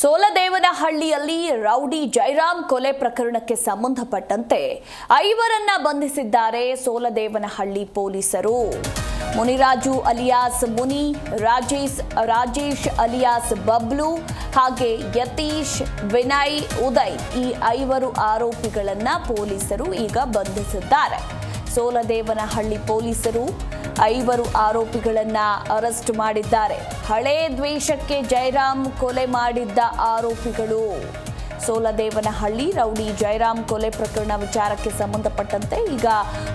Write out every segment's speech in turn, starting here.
ಸೋಲದೇವನಹಳ್ಳಿಯಲ್ಲಿ rowdy Jairam ಕೊಲೆ ಪ್ರಕರಣಕ್ಕೆ ಸಂಬಂಧಪಟ್ಟಂತೆ ಐವರನ್ನ ಬಂಧಿಸಿದ್ದಾರೆ ಸೋಲದೇವನಹಳ್ಳಿ ಪೊಲೀಸರು. ಮುನಿರಾಜು ಅಲಿಯಾಸ್ ಮುನಿ, ರಾಜೇಶ್ ರಾಜೇಶ್ ಅಲಿಯಾಸ್ ಬಬ್ಲು ಹಾಗೆ ಯತೀಶ್, ವಿನಯ್, ಉದಯ್ ಈ ಐವರು ಆರೋಪಿಗಳನ್ನ ಪೊಲೀಸರು ಈಗ ಬಂಧಿಸಿದ್ದಾರೆ. ಸೋಲದೇವನಹಳ್ಳಿ ಪೊಲೀಸರು ಐವರು ಆರೋಪಿಗಳನ್ನು ಅರೆಸ್ಟ್ ಮಾಡಿದ್ದಾರೆ. ಹಳೆ ದ್ವೇಷಕ್ಕೆ ಜಯರಾಮ್ ಕೊಲೆ ಮಾಡಿದ್ದ ಆರೋಪಿಗಳು. ಸೋಲದೇವನಹಳ್ಳಿ, ರೌಡಿ ಜಯರಾಮ್ ಕೊಲೆ ಪ್ರಕರಣ ವಿಚಾರಕ್ಕೆ ಸಂಬಂಧಪಟ್ಟಂತೆ ಈಗ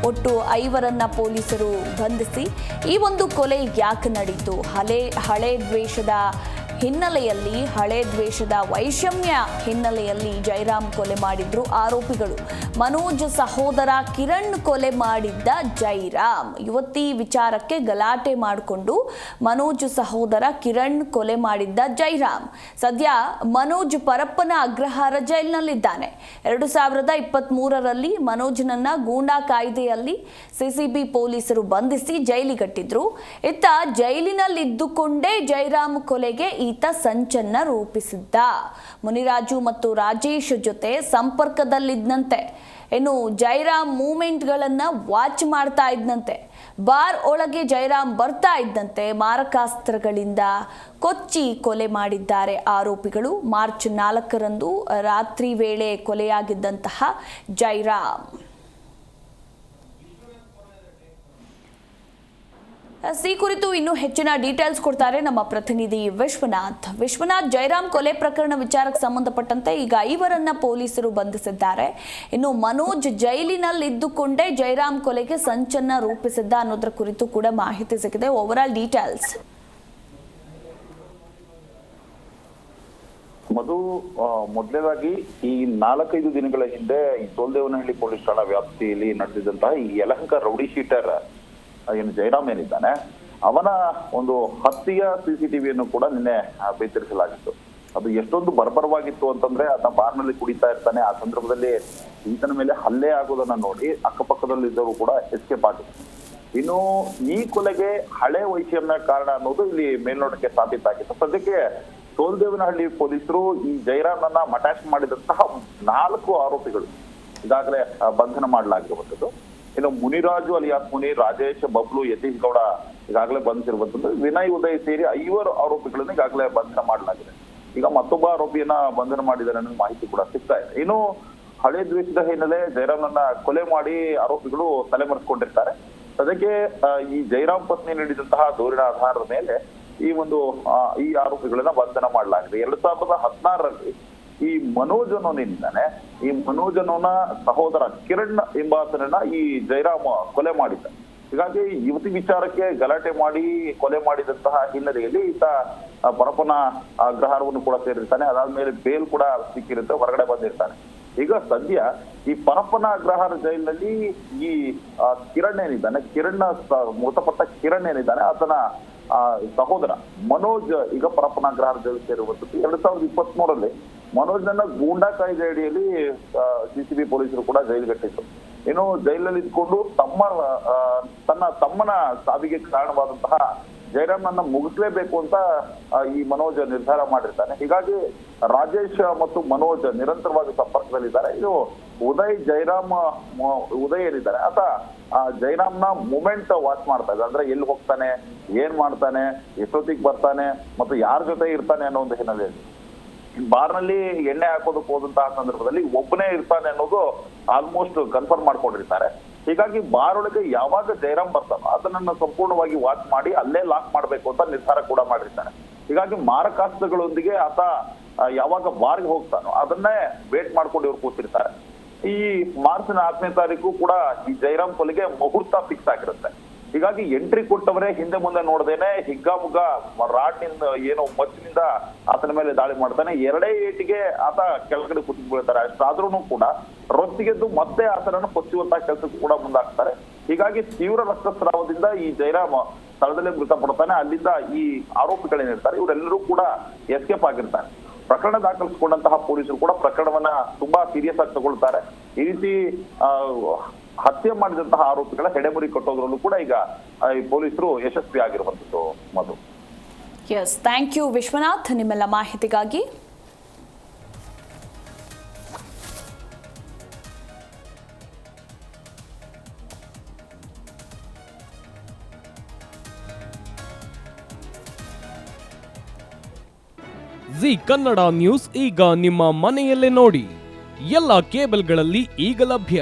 ಒಟ್ಟು ಐವರನ್ನ ಪೊಲೀಸರು ಬಂಧಿಸಿ ಈ ಒಂದು ಕೊಲೆ ಯಾಕೆ ನಡೀತು? ಹಳೆ ಹಳೆ ದ್ವೇಷದ ಹಿನ್ನೆಲೆಯಲ್ಲಿ ಹಳೆ ದ್ವೇಷದ ವೈಷಮ್ಯ ಹಿನ್ನೆಲೆಯಲ್ಲಿ ಜೈರಾಮ್ ಕೊಲೆ ಮಾಡಿದ್ರು ಆರೋಪಿಗಳು. ಮನೋಜ್ ಸಹೋದರ ಕಿರಣ್ ಕೊಲೆ ಮಾಡಿದ್ದ ಜೈರಾಮ್. ಯುವತಿ ವಿಚಾರಕ್ಕೆ ಗಲಾಟೆ ಮಾಡಿಕೊಂಡು ಮನೋಜ್ ಸಹೋದರ ಕಿರಣ್ ಕೊಲೆ ಮಾಡಿದ್ದ ಜೈರಾಮ್. ಸದ್ಯ ಮನೋಜ್ ಪರಪ್ಪನ ಅಗ್ರಹಾರ ಜೈಲಿನಲ್ಲಿದ್ದಾನೆ. ಎರಡು ಸಾವಿರದ ಇಪ್ಪತ್ತ್ ಮೂರರಲ್ಲಿ ಮನೋಜ್ನನ್ನ ಗೂಂಡಾ ಕಾಯ್ದೆಯಲ್ಲಿ ಸಿಸಿಬಿ ಪೊಲೀಸರು ಬಂಧಿಸಿ ಜೈಲಿಗಟ್ಟಿದ್ರು. ಇತ್ತ ಜೈಲಿನಲ್ಲಿದ್ದುಕೊಂಡೇ ಜೈರಾಮ್ ಕೊಲೆಗೆ ಈತ ಸಂಚನ್ನ ರೂಪಿಸಿದ್ದ. ಮುನಿರಾಜು ಮತ್ತು ರಾಜೇಶ್ ಜೊತೆ ಸಂಪರ್ಕದಲ್ಲಿದ್ದಂತೆ ಇನ್ನು ಜೈರಾಮ್ ಮೂಮೆಂಟ್ಗಳನ್ನ ವಾಚ್ ಮಾಡ್ತಾ ಇದ್ದಂತೆ ಬಾರ್ ಒಳಗೆ ಜೈರಾಮ್ ಬರ್ತಾ ಇದ್ದಂತೆ ಮಾರಕಾಸ್ತ್ರಗಳಿಂದ ಕೊಚ್ಚಿ ಕೊಲೆ ಮಾಡಿದ್ದಾರೆ ಆರೋಪಿಗಳು. ಮಾರ್ಚ್ ನಾಲ್ಕರಂದು ರಾತ್ರಿ ವೇಳೆ ಕೊಲೆಯಾಗಿದ್ದಂತಹ ಜೈರಾಮ್. ಈ ಕುರಿತು ಇನ್ನೂ ಹೆಚ್ಚಿನ ಡೀಟೇಲ್ಸ್ ಕೊಡ್ತಾರೆ ನಮ್ಮ ಪ್ರತಿನಿಧಿ ವಿಶ್ವನಾಥ್. ವಿಶ್ವನಾಥ್ ಜೈರಾಮ್ ಕೊಲೆ ಪ್ರಕರಣ ವಿಚಾರಕ್ಕೆ ಸಂಬಂಧಪಟ್ಟಂತೆ ಈಗ ಐವರನ್ನ ಪೊಲೀಸರು ಬಂಧಿಸಿದ್ದಾರೆ. ಇನ್ನು ಮನೋಜ್ ಜೈಲಿನಲ್ಲಿ ಇದ್ದುಕೊಂಡೇ ಜೈರಾಮ್ ಕೊಲೆಗೆ ಸಂಚನ್ನ ರೂಪಿಸಿದ್ದ ಅನ್ನೋದ್ರ ಕುರಿತು ಕೂಡ ಮಾಹಿತಿ ಸಿಕ್ಕಿದೆ. ಓವರ್ ಆಲ್ ಡೀಟೇಲ್ಸ್ ಮಧು ಮೊದಲೇದಾಗಿ ಈ ನಾಲ್ಕೈದು ದಿನಗಳ ಹಿಂದೆ ಈ ಸೋಲ್ದೇವನಹಳ್ಳಿ ಪೊಲೀಸ್ ಠಾಣಾ ವ್ಯಾಪ್ತಿಯಲ್ಲಿ ನಡೆದಿದ್ದಂತಹ ಈ ಯಲಹಂಕ ರೌಡಿ ಶೀಟರ್ ಏನು ಜಯರಾಮ್ ಏನಿದ್ದಾನೆ, ಅವನ ಒಂದು ಹತ್ಯೆಯ ಸಿಸಿಟಿವಿಯನ್ನು ಕೂಡ ನಿನ್ನೆ ಬೇತರಿಸಲಾಗಿತ್ತು ಅದು ಎಷ್ಟೊಂದು ಬರ್ಬರವಾಗಿತ್ತು ಅಂತಂದ್ರೆ ಅದನ್ನ ಬಾರ್ನಲ್ಲಿ ಕುಡಿತಾ ಇರ್ತಾನೆ. ಆ ಸಂದರ್ಭದಲ್ಲಿ ಈತನ ಮೇಲೆ ಹಲ್ಲೆ ಆಗೋದನ್ನ ನೋಡಿ ಅಕ್ಕಪಕ್ಕದಲ್ಲಿ ಇದ್ದವರು ಕೂಡ ಎಸ್ಕೇಪ್ ಆಗಿ ಇನ್ನು ಈ ಕೊಲೆಗೆ ಹಳೆ ವೈಷಮ್ಯ ಕಾರಣ ಅನ್ನೋದು ಇಲ್ಲಿ ಮೇಲ್ನೋಟಕ್ಕೆ ಸಾಬೀತಾಗಿತ್ತು ಸದ್ಯಕ್ಕೆ ಸೋಲ್ದೇವನಹಳ್ಳಿ ಪೊಲೀಸರು ಈ ಜೈರಾಮನ್ನ ಮಟಾಶ್ ಮಾಡಿದಂತಹ ನಾಲ್ಕು ಆರೋಪಿಗಳು ಈಗಾಗಲೇ ಬಂಧನ ಮಾಡಲಾಗಿರುವಂತದ್ದು ಇನ್ನು ಮುನಿರಾಜು ಅಲಿಯಾಸ್ ಮುನಿ ರಾಜೇಶ್ ಬಬ್ಲು ಯತೀಶ್ ಗೌಡ ಈಗಾಗಲೇ ಬಂಧಿಸಿರುವಂತದ್ದು ವಿನಯ್ ಉದಯ್ ಸೇರಿ ಐವರು ಆರೋಪಿಗಳನ್ನ ಈಗಾಗಲೇ ಬಂಧನ ಮಾಡಲಾಗಿದೆ. ಈಗ ಮತ್ತೊಬ್ಬ ಆರೋಪಿಯನ್ನ ಬಂಧನ ಮಾಡಿದ್ದಾರೆ ಅನ್ನೋ ಮಾಹಿತಿ ಕೂಡ ಸಿಗ್ತಾ ಇದೆ. ಇನ್ನು ಹಳೆ ದ್ವೇಷದ ಹಿನ್ನೆಲೆ ಜಯರಾಮ್ನನ್ನ ಕೊಲೆ ಮಾಡಿ ಆರೋಪಿಗಳು ತಲೆಮರೆಸಿಕೊಂಡಿರ್ತಾರೆ. ಅದಕ್ಕೆ ಈ ಜಯರಾಮ್ ಪತ್ನಿ ನೀಡಿದಂತಹ ದೂರಿನ ಆಧಾರದ ಮೇಲೆ ಈ ಒಂದು ಈ ಆರೋಪಿಗಳನ್ನ ಬಂಧನ ಮಾಡಲಾಗಿದೆ. ಎರಡ್ ಸಾವಿರದ ಹದಿನಾರರಲ್ಲಿ ಈ ಮನೋಜ್ ಈ ಮನೋಜ್ ಸಹೋದರ ಕಿರಣ್ ಎಂಬಾತನನ್ನ ಈ ಜಯರಾಮ ಕೊಲೆ ಮಾಡಿದ್ದ. ಹೀಗಾಗಿ ಯುವತಿ ವಿಚಾರಕ್ಕೆ ಗಲಾಟೆ ಮಾಡಿ ಕೊಲೆ ಮಾಡಿದಂತಹ ಹಿನ್ನೆಲೆಯಲ್ಲಿ ಈತ ಪರಪ್ಪನ ಅಗ್ರಹಾರವನ್ನು ಕೂಡ ಸೇರಿರ್ತಾನೆ. ಅದಾದ್ಮೇಲೆ ಬೇಲ್ ಕೂಡ ಸಿಕ್ಕಿರುತ್ತೆ, ಹೊರಗಡೆ ಬಂದಿರ್ತಾನೆ. ಈಗ ಸದ್ಯ ಈ ಪರಪ್ಪನ ಅಗ್ರಹಾರ ಜೈಲಿನಲ್ಲಿ ಈ ಕಿರಣ್ ಏನಿದ್ದಾನೆ, ಕಿರಣ್ ಮೃತಪಟ್ಟ ಕಿರಣ್ ಏನಿದ್ದಾನೆ, ಆತನ ಸಹೋದರ ಮನೋಜ್ ಈಗ ಪರಪ್ಪನ ಅಗ್ರಹಾರ ಜೈಲು ಸೇರುವಂತದ್ದು ಎರಡ್ ಸಾವಿರದ ಇಪ್ಪತ್ತ್ ಮೂರರಲ್ಲಿ ಮನೋಜ್ನನ್ನ ಗೂಂಡಾ ಕಾಯ್ದೆ ಅಡಿಯಲ್ಲಿ ಸಿಸಿಬಿ ಪೊಲೀಸರು ಕೂಡ ಜೈಲಿಗಟ್ಟಿದ್ರು ಇನ್ನು ಜೈಲಲ್ಲಿ ಇದ್ಕೊಂಡು ತಮ್ಮ ತನ್ನ ತಮ್ಮನ ಸಾವಿಗೆ ಕಾರಣವಾದಂತಹ ಜಯರಾಮ್ನನ್ನ ಮುಗಿಸ್ಲೇಬೇಕು ಅಂತ ಈ ಮನೋಜ್ ನಿರ್ಧಾರ ಮಾಡಿರ್ತಾನೆ. ಹೀಗಾಗಿ ರಾಜೇಶ್ ಮತ್ತು ಮನೋಜ್ ನಿರಂತರವಾಗಿ ಸಂಪರ್ಕದಲ್ಲಿದ್ದಾರೆ. ಇದು ಉದಯ್ ಜೈರಾಮ್ ಉದಯ್ ಏನಿದ್ದಾರೆ ಆತ ಜೈರಾಮ್ನ ಮೂಮೆಂಟ್ ವಾಚ್ ಮಾಡ್ತಾ ಇದ್ದಾರೆ. ಅಂದ್ರೆ ಎಲ್ಲಿ ಹೋಗ್ತಾನೆ, ಏನ್ ಮಾಡ್ತಾನೆ, ಎಷ್ಟೊತ್ತಿಗೆ ಬರ್ತಾನೆ, ಮತ್ತು ಯಾರ ಜೊತೆ ಇರ್ತಾನೆ ಅನ್ನೋ ಒಂದು ಹಿನ್ನೆಲೆಯಲ್ಲಿ. ಬಾರ್ನಲ್ಲಿ ಎಣ್ಣೆ ಹಾಕೋದಕ್ಕೆ ಹೋದಂತಹ ಸಂದರ್ಭದಲ್ಲಿ ಒಬ್ಬನೇ ಇರ್ತಾನೆ ಅನ್ನೋದು ಆಲ್ಮೋಸ್ಟ್ ಕನ್ಫರ್ಮ್ ಮಾಡ್ಕೊಂಡಿರ್ತಾರೆ. ಹೀಗಾಗಿ ಬಾರ್ ಒಳಗೆ ಯಾವಾಗ ಜಯರಾಮ್ ಬರ್ತಾನೋ ಅದನ್ನ ಸಂಪೂರ್ಣವಾಗಿ ವಾಚ್ ಮಾಡಿ ಅಲ್ಲೇ ಲಾಕ್ ಮಾಡಬೇಕು ಅಂತ ನಿರ್ಧಾರ ಕೂಡ ಮಾಡಿರ್ತಾನೆ ಹೀಗಾಗಿ ಮಾರಕಾಸ್ತ್ರಗಳೊಂದಿಗೆ ಆತ ಯಾವಾಗ ಬಾರ್ಗೆ ಹೋಗ್ತಾನೋ ಅದನ್ನೇ ವೇಟ್ ಮಾಡ್ಕೊಂಡು ಇವ್ರು ಕೂತಿರ್ತಾರೆ. ಈ ಮಾರ್ಚ್ ನಾಲ್ಕನೇ ತಾರೀಕು ಕೂಡ ಈ ಜೈರಾಮ್ ಕೊಲೆಗೆ ಮುಹೂರ್ತ ಫಿಕ್ಸ್ ಆಗಿರುತ್ತೆ. ಹೀಗಾಗಿ ಎಂಟ್ರಿ ಕೊಟ್ಟವರೇ ಹಿಂದೆ ಮುಂದೆ ನೋಡ್ದೇನೆ ಹಿಗ್ಗಾಮುಗ್ಗ ರಾಡ್ನಿಂದ ಏನೋ ಮಚ್ಚಿನಿಂದ ಆತನ ಮೇಲೆ ದಾಳಿ ಮಾಡ್ತಾನೆ. ಎರಡೇ ಏಟಿಗೆ ಆತ ಕೆಳಗಡೆ ಕುತ್ತಿ ಬೀಳ್ತಾರೆ ಅಷ್ಟಾದ್ರೂ ಕೂಡ ರೊತ್ತಿಗೆದ್ದು ಮತ್ತೆ ಆತನನ್ನು ಕೊಚ್ಚುವಂತಹ ಕೆಲಸಕ್ಕೂ ಕೂಡ ಮುಂದಾಗ್ತಾರೆ. ಹೀಗಾಗಿ ತೀವ್ರ ರಕ್ತಸ್ರಾವದಿಂದ ಈ ಜಯರಾಮ ಸ್ಥಳದಲ್ಲೇ ಮೃತಪಡ್ತಾನೆ. ಅಲ್ಲಿಂದ ಈ ಆರೋಪಿಗಳೇನಿರ್ತಾರೆ ಇವರೆಲ್ಲರೂ ಕೂಡ ಎಸ್ಕೇಪ್ ಆಗಿರ್ತಾರೆ. ಪ್ರಕರಣ ದಾಖಲಿಸಿಕೊಂಡಂತಹ ಪೊಲೀಸರು ಕೂಡ ಪ್ರಕರಣವನ್ನ ತುಂಬಾ ಸೀರಿಯಸ್ ಆಗಿ ತಗೊಳ್ತಾರೆ. ಈ ರೀತಿ ಹತ್ಯೆ ಮಾಡಿದಂತಹ ಆರೋಪಿಗಳ ಹೆಡೆಮುರಿ ಕಟ್ಟೋದ್ರಲ್ಲೂ ಕೂಡ ಈಗ ಪೊಲೀಸರು ಯಶಸ್ವಿ ಆಗಿರುವಂತದ್ದು Madhu S thank you Vishwanath. ನಿಮ್ಮೆಲ್ಲ ಮಾಹಿತಿಗಾಗಿ. ಜಿ ಕನ್ನಡ ನ್ಯೂಸ್ ಈಗ ನಿಮ್ಮ ಮನೆಯಲ್ಲೇ ನೋಡಿ. ಎಲ್ಲ ಕೇಬಲ್ಗಳಲ್ಲಿ ಈಗ ಲಭ್ಯ.